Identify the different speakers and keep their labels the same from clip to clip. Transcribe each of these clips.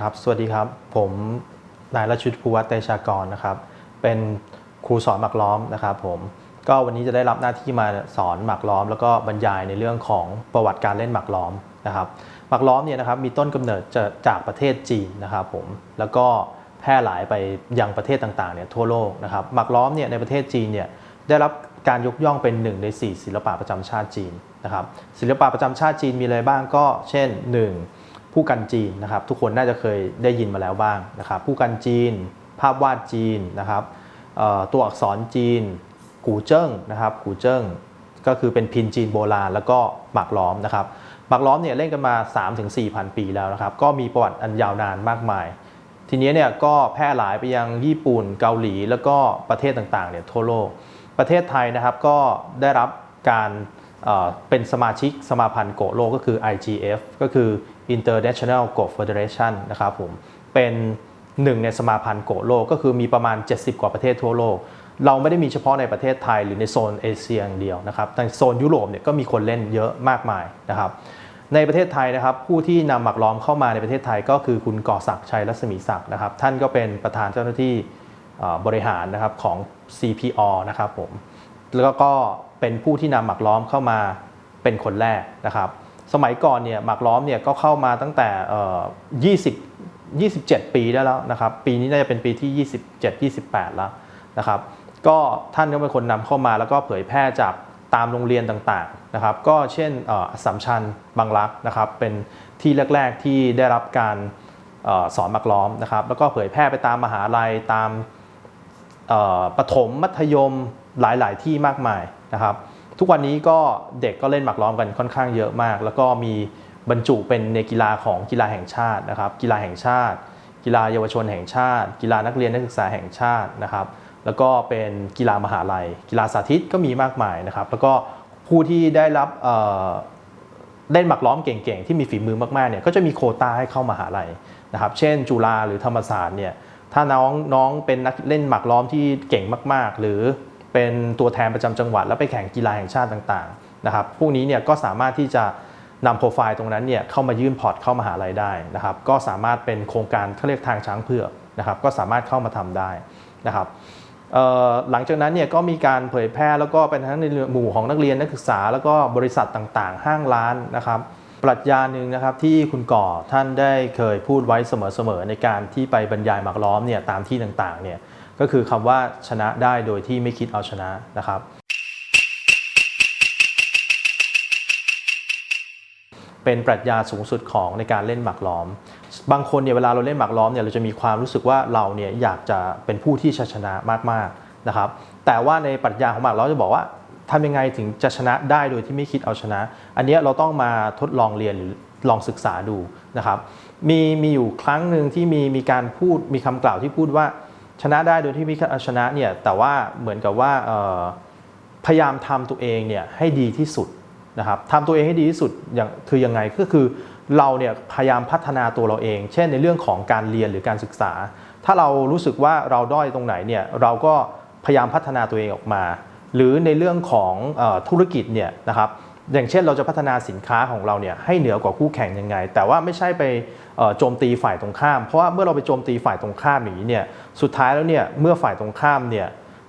Speaker 1: ครับ สวัสดีครับ ผมนายรชุดภูวัตเตชากรนะครับ เป็นครูสอนหมากล้อมนะครับผม ก็วันนี้จะได้รับหน้าที่มาสอนหมากล้อม แล้วก็บรรยายในเรื่องของประวัติการเล่นหมากล้อมนะครับ หมากล้อมเนี่ยนะครับมีต้นกำเนิดจจากประเทศจีนนะครับผม แล้วก็แพร่หลายไปยังประเทศต่างๆเนี่ยทั่วโลกนะครับ หมากล้อมเนี่ยในประเทศจีนเนี่ยได้รับการยกย่องเป็นหนึ่งใน 4 ศิลปะประจำชาติจีนนะครับ ศิลปะประจำชาติจีนมีอะไรบ้างก็เช่น 1. ผู้กันจีนนะครับ ทุกคนน่าจะเคยได้ยินมาแล้วบ้างนะครับ ผู้กันจีน ภาพวาดจีนนะครับตัวอักษรจีน กูเจิ้งนะครับ กูเจิ้งก็คือเป็นพินจีนโบราณ แล้วก็หมากล้อมนะครับหมากล้อมเนี่ยเล่นกันมา 3-4,000 ปีแล้วนะครับ ก็มีประวัติอันยาวนานมากมาย ทีนี้เนี่ยก็แพร่หลายไปยังญี่ปุ่นเกาหลี แล้วก็ประเทศต่างๆเนี่ยทั่วโลก ประเทศไทยนะครับก็ได้รับการ เป็นสมาชิกสมาพันธ์โกโลก็คือ IGF ก็คือ International Go Federation นะครับผมเป็นหนึ่งในสมาพันธ์โกโลก็คือมีประมาณ 70 กว่าประเทศทั่วโลก เราไม่ได้มีเฉพาะในประเทศไทยหรือในโซนเอเชียอย่างเดียวนะครับในโซนยุโรปเนี่ยก็มีคนเล่นเยอะมากมายนะครับในประเทศไทยนะครับผู้ที่นำหมากล้อมเข้ามาในประเทศไทยก็คือคุณก่อศักดิ์ชัยรัศมีศักดิ์นะครับท่านก็เป็นประธานเจ้าหน้าที่บริหารนะครับของ CPO นะครับผม แล้วก็เป็นผู้ที่นำหมากล้อมเข้ามาเป็นคนแรกนะครับ สมัยก่อนเนี่ยหมากล้อมเนี่ยก็เข้ามาตั้งแต่เอ่อ20 27 ปีได้แล้วนะครับ ปีนี้น่าจะเป็นปีที่ 27 28 แล้วนะครับ ก็ท่านก็เป็นคนนำเข้ามาแล้วก็เผยแพร่จากตามโรงเรียนต่างๆนะครับ ก็เช่นเอ่ออัสสัมชัญบางรักนะครับ เป็นที่แรก ๆที่ได้รับการอสอนหมากล้อมนะครับ แล้วก็เผยแพร่ไปตามมหาลัยตามประถมมัธยม หลาย ๆ ที่มากมายนะครับ ทุกวันนี้ก็เด็กก็เล่นหมากล้อมกันค่อนข้างเยอะมาก แล้วก็มีบรรจุเป็นในกีฬาของกีฬาแห่งชาตินะครับ กีฬาแห่งชาติ กีฬาเยาวชนแห่งชาติ กีฬานักเรียนนักศึกษาแห่งชาตินะครับ แล้วก็เป็นกีฬามหาลัย กีฬาสาธิตก็มีมากมายนะครับ แล้วก็ผู้ที่ได้รับเอ่อเล่นหมากล้อมเก่งๆ ที่มีฝีมือมากๆเนี่ยก็จะมีโคต้าให้เข้ามหาลัยนะครับ เช่น จุฬาหรือธรรมศาสตร์เนี่ยถ้าน้องน้องเป็นนักเล่นหมากล้อมที่เก่งมาก ๆ หรือ เป็นตัวแทนประจำจังหวัด แล้วไปแข่งกีฬาแห่งชาติต่างๆนะครับพวกนี้เนี่ยก็สามารถที่จะนำโปรไฟล์ตรงนั้นเนี่ยเข้ามายื่นพอร์ตเข้ามาหาลัยได้นะครับก็สามารถเป็นโครงการเขาเรียกทางช้างเผือกนะครับก็สามารถเข้ามาทำได้นะครับหลังจากนั้นเนี่ยก็มีการเผยแพร่แล้วก็เป็นทั้งในหมู่ของนักเรียนนักศึกษา แล้วก็บริษัทต่างๆ ห้างร้านนะครับปรัชญาหนึ่งนะครับที่คุณก่อท่านได้เคยพูดไว้เสมอๆในการที่ไปบรรยายหมากล้อมเนี่ยตามที่ต่างๆเนี่ย ก็คือคำว่าชนะได้โดยที่ไม่คิดเอาชนะนะครับ เป็นปรัชญาสูงสุดของในการเล่นหมากล้อม บางคนเนี่ยเวลาเราเล่นหมากล้อมเนี่ยเราจะมีความรู้สึกว่าเราเนี่ยอยากจะเป็นผู้ที่ชนะมากๆนะครับ แต่ว่าในปรัชญาของหมากล้อมจะบอกว่าทำยังไงถึงจะชนะได้โดยที่ไม่คิดเอาชนะ อันนี้เราต้องมาทดลองเรียนหรือลองศึกษาดูนะครับ มีมีอยู่ครั้งหนึ่งที่มีมีการพูดมีคำกล่าวที่พูดว่า ชนะได้โดยที่ไม่ชนะเนี่ยแต่ว่าเหมือนกับว่าพยายามทำตัวเองเนี่ยให้ดีที่สุดนะครับทำตัวเองให้ดีที่สุดอย่างคือยังไงก็คือเราเนี่ยพยายามพัฒนาตัวเราเอง เช่นในเรื่องของการเรียนหรือการศึกษา ถ้าเรารู้สึกว่าเราด้อยตรงไหนเนี่ยเราก็พยายามพัฒนาตัวเองออกมา หรือในเรื่องของอธุรกิจเนี่ยนะครับ อย่างเช่นเราจะพัฒนาสินค้าของเราเนี่ยให้เหนือกว่าคู่แข่งยังไง แต่ว่าไม่ใช่ไปโจมตีฝ่ายตรงข้าม เพราะว่าเมื่อเราไปโจมตีฝ่ายตรงข้ามอย่างนี้เนี่ยสุดท้ายแล้วเนี่ยเมื่อฝ่ายตรงข้ามเนี่ย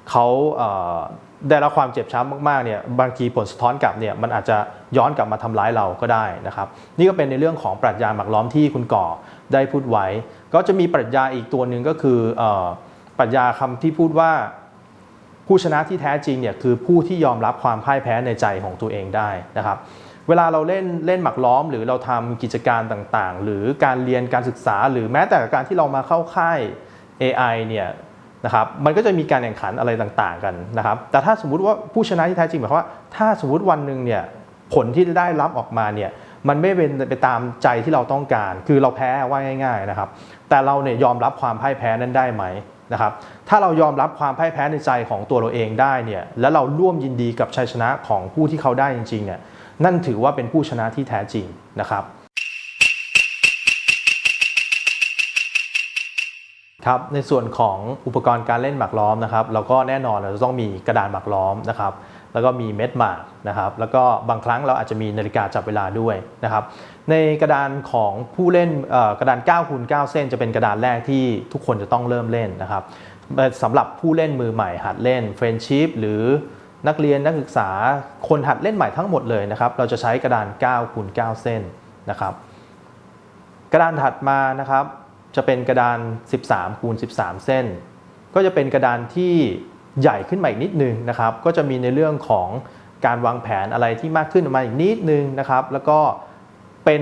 Speaker 1: เขาเได้รับความเจ็บช้ำมากๆเนี่ยบางทีผลสะท้อนกลับเนี่ยมันอาจจะย้อนกลับมาทำร้ายเราก็ได้นะครับนี่ก็เป็นในเรื่องของปรัชญาหมักล้อมที่คุณก่อได้พูดไว้ ก็จะมีปรัชญาอีกตัวหนึ่งก็คือเอ่อปรัชญาคำที่พูดว่า ผู้ชนะที่แท้จริงเนี่ยคือผู้ที่ยอมรับความพ่ายแพ้ในใจของตัวเองได้นะครับ เวลาเราเล่นเล่นหมักล้อม หรือเราทำกิจการต่างๆ หรือการเรียนการศึกษา หรือแม้แต่การที่เรามาเข้าค่าย AI เนี่ยนะครับมันก็จะมีการแข่งขันอะไรต่างๆกันนะครับแต่ถ้าสมมุติว่าผู้ชนะที่แท้จริงหมายความว่าถ้าสมมติวันหนึ่งเนี่ยผลที่ได้รับออกมาเนี่ยมันไม่เป็นไปตามใจที่เราต้องการ คือเราแพ้ว่าง่าย ๆนะครับ แต่เราเนี่ยยอมรับความพ่ายแพ้นั้นได้ไหม นะครับถ้าเรายอมรับความพ่ายแพ้ในใจของตัวเราเองได้เนี่ยแล้วเราร่วมยินดีกับชัยชนะของผู้ที่เขาได้จริงๆเนี่ยนั่นถือว่าเป็นผู้ชนะที่แท้จริงนะครับครับในส่วนของอุปกรณ์การเล่นหมากล้อมนะครับเราก็แน่นอนเราจะต้องมีกระดานหมากล้อมนะครับ แล้วก็มีเม็ดหมากนะครับ แล้วก็บางครั้งเราอาจจะมีนาฬิกาจับเวลาด้วยนะครับ ในกระดานของผู้เล่นกระดาน9คูณ9เส้น จะเป็นกระดานแรกที่ทุกคนจะต้องเริ่มเล่นนะครับสำหรับผู้เล่นมือใหม่หัดเล่นเฟรนชิพหรือนักเรียนนักศึกษาคนหัดเล่นใหม่ทั้งหมดเลยนะครับ เราจะใช้กระดาน9คูณ9เส้นนะครับ กระดานถัดมานะครับ จะเป็นกระดาน 13คูณ13 เส้น ก็จะเป็นกระดานที่ ใหญ่ขึ้นมาอีกนิดนึงนะครับ ก็จะมีในเรื่องของการวางแผนอะไรที่มากขึ้นมาอีกนิดนึงนะครับ แล้วก็เป็น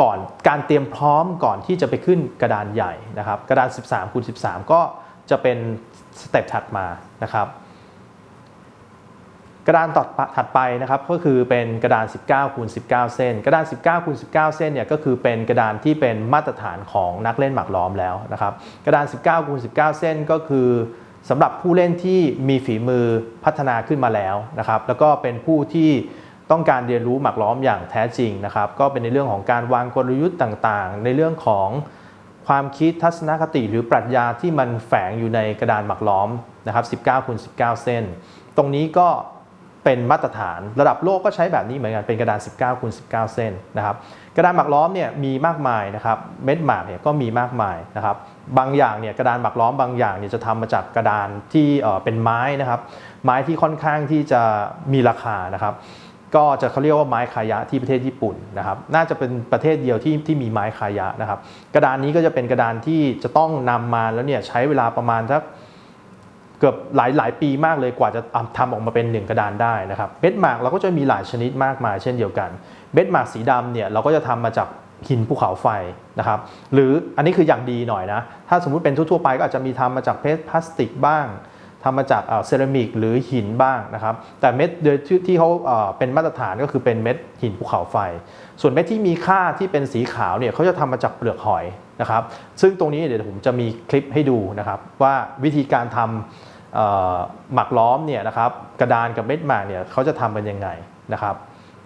Speaker 1: ก่อนการเตรียมพร้อมก่อนที่จะไปขึ้นกระดานใหญ่นะครับ กระดาน 13คูณ13 ก็จะเป็นสเต็ปถัดมานะครับ กระดานต่อถัดไปนะครับก็คือเป็นกระดาน 19คูณ19 เส้น กระดาน 19คูณ19 เส้นเนี่ยก็คือเป็นกระดานที่เป็นมาตรฐานของนักเล่นหมากล้อมแล้วนะครับ กระดาน 19คูณ19 เส้นก็คือ สำหรับผู้เล่นที่มีฝีมือพัฒนาขึ้นมาแล้วนะครับ แล้วก็เป็นผู้ที่ต้องการเรียนรู้หมากล้อมอย่างแท้จริงนะครับ ก็เป็นในเรื่องของการวางกลยุทธ์ต่างๆ ในเรื่องของความคิดทัศนคติหรือปรัชญาที่มันแฝงอยู่ในกระดานหมากล้อมนะครับ 19คูณ19 เส้น ตรงนี้ก็ เป็นมาตรฐาน ระดับโลกก็ใช้แบบนี้เหมือนกันเป็นกระดาน 19คูณ19 เส้นนะครับกระดานหมากล้อมเนี่ยมีมากมายนะครับเม็ดหมากเนี่ยก็มีมากมายนะครับบางอย่างเนี่ยกระดานหมากล้อมบางอย่างเนี่ยจะทำมาจากกระดานที่เป็นไม้นะครับไม้ที่ค่อนข้างที่จะมีราคานะครับก็จะเขาเรียกว่าไม้คายะที่ประเทศญี่ปุ่นนะครับ น่าจะเป็นประเทศเดียวที่ที่มีไม้คายะนะครับ กระดานนี้ก็จะเป็นกระดานที่จะต้องนำมาแล้วเนี่ยใช้เวลาประมาณสัก เกือบหลายหลายปีมากเลยกว่าจะทำออกมาเป็นหนึ่งกระดานได้นะครับเบ็ดหมากเราก็จะมีหลายชนิดมากมายเช่นเดียวกัน เบ็ดหมากสีดำเนี่ยเราก็จะทำมาจากหินภูเขาไฟนะครับหรืออันนี้คืออย่างดีหน่อยนะ ถ้าสมมุติเป็นทั่วๆไปก็อาจจะมีทำมาจากเพชรพลาสติกบ้างทำมาจากเซรามิกหรือหินบ้างนะครับ แต่เม็ดโดยที่เขาเป็นมาตรฐานก็คือเป็นเม็ดหินภูเขาไฟ ส่วนเม็ดที่มีค่าที่เป็นสีขาวเนี่ยเขาจะทำมาจากเปลือกหอยนะครับ ซึ่งตรงนี้เดี๋ยวผมจะมีคลิปให้ดูนะครับว่าวิธีการทำเอ่อ หมักล้อมเนี่ยนะครับกระดานกับเม็ดหมากเนี่ยเขาจะทำกันยังไงนะครับ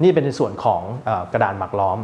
Speaker 1: นี่เป็นในส่วนของอกระดานหมักล้อม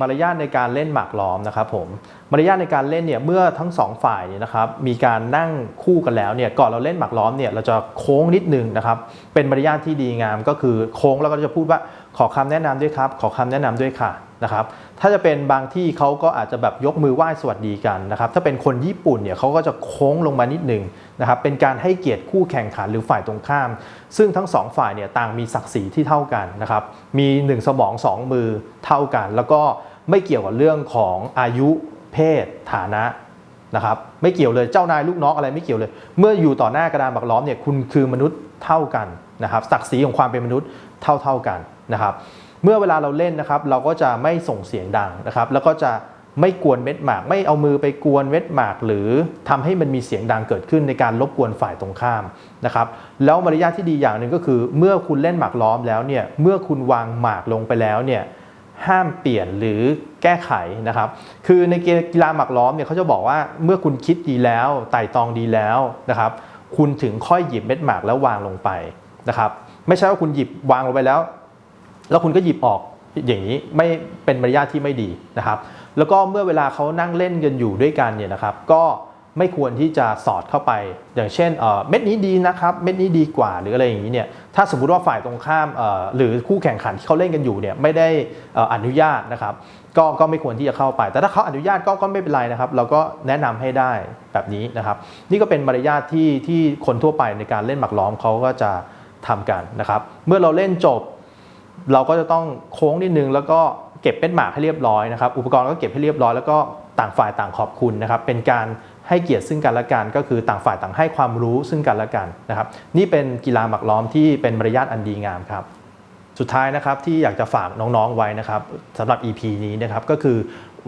Speaker 1: มารยาทในการเล่นหมากล้อมนะครับผม มารยาทในการเล่นเนี่ยเมื่อทั้งสองฝ่ายเนี่ยนะครับมีการนั่งคู่กันแล้วเนี่ยก่อนเราเล่นหมากล้อมเนี่ยเราจะโค้งนิดนึงนะครับเป็นมารยาทที่ดีงามก็คือโค้งแล้วก็จะพูดว่าขอคำแนะนำด้วยครับ ขอคำแนะนำด้วยค่ะนะครับถ้าจะเป็นบางที่เขาก็อาจจะแบบยกมือไหว้สวัสดีกันนะครับถ้าเป็นคนญี่ปุ่นเนี่ยเขาก็จะโค้งลงมานิดหนึ่งนะครับเป็นการให้เกียรติคู่แข่งขันหรือฝ่ายตรงข้าม ซึ่งทั้งสองฝ่ายเนี่ยต่างมีศักดิ์ศรีที่เท่ากันนะครับมีหนึ่งสมองสองมือเท่ากัน แล้วก็ไม่เกี่ยวกับเรื่องของอายุ เพศฐานะนะครับไม่เกี่ยวเลยเจ้านายลูกน้องอะไรไม่เกี่ยวเลย เมื่ออยู่ต่อหน้ากระดานบักล้อมเนี่ยคุณคือมนุษย์เท่ากันนะครับศักดิ์ศรีของความเป็นมนุษย์เท่าเท่ากันนะครับ เมื่อเวลาเราเล่นนะครับ เราก็จะไม่ส่งเสียงดังนะครับ แล้วก็จะไม่กวนเม็ดหมาก ไม่เอามือไปกวนเม็ดหมาก หรือทำให้มันมีเสียงดังเกิดขึ้นในการรบกวนฝ่ายตรงข้ามนะครับแล้วมารยาทที่ดีอย่างหนึ่งก็คือ เมื่อคุณเล่นหมากล้อมแล้วเนี่ยเมื่อคุณวางหมากลงไปแล้วเนี่ย ห้ามเปลี่ยนหรือแก้ไขนะครับ คือในกีฬาหมากล้อมเนี่ยเขาจะบอกว่าเมื่อคุณคิดดีแล้วไต่ตองดีแล้วนะครับ คุณถึงค่อยหยิบเม็ดหมากแล้ววางลงไปนะครับ ไม่ใช่ว่าคุณหยิบวางลงไปแล้ว แล้วคุณก็หยิบออกอย่างนี้ไม่เป็นมารยาทที่ไม่ดีนะครับ แล้วก็เมื่อเวลาเขานั่งเล่นกันอยู่ด้วยกันเนี่ยนะครับ ก็ ไม่ควรที่จะสอดเข้าไป อย่างเช่นเม็ดนี้ดีนะครับ เม็ดนี้ดีกว่าหรืออะไรอย่างนี้เนี่ยถ้าสมมติว่าฝ่ายตรงข้ามหรือคู่แข่งขันที่เขาเล่นกันอยู่เนี่ยไม่ได้อนุญาตนะครับก็ก็ไม่ควรที่จะเข้าไป แต่ถ้าเขาอนุญาตก็ก็ไม่เป็นไรนะครับ เราก็แนะนำให้ได้แบบนี้นะครับ นี่ก็เป็นมารยาทที่ที่คนทั่วไปในการเล่นหมากล้อมเขาก็จะทำกันนะครับ เมื่อเราเล่นจบ เราก็จะต้องโค้งนิดนึงแล้วก็เก็บเป็นหมากให้เรียบร้อยนะครับ อุปกรณ์ก็เก็บให้เรียบร้อยแล้วก็ต่างฝ่ายต่างขอบคุณนะครับ เป็นการ ให้เกียรติซึ่งกันและกันก็คือต่างฝ่ายต่างให้ความรู้ซึ่งกันและกันนะครับนี่เป็นกีฬาหมากล้อมที่เป็นมารยาทอันดีงามครับสุดท้ายนะครับที่อยากจะฝากน้องๆไว้นะครับสำหรับ EP นี้นะครับก็คือ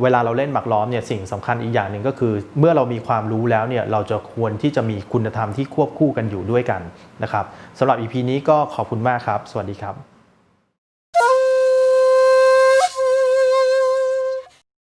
Speaker 1: เวลาเราเล่นหมากล้อมเนี่ยสิ่งสำคัญอีกอย่างหนึ่งก็คือ เมื่อเรามีความรู้แล้วเนี่ยเราจะควรที่จะมีคุณธรรมที่ควบคู่กันอยู่ด้วยกันนะครับสำหรับ EP นี้ก็ขอบคุณมากครับ สวัสดีครับ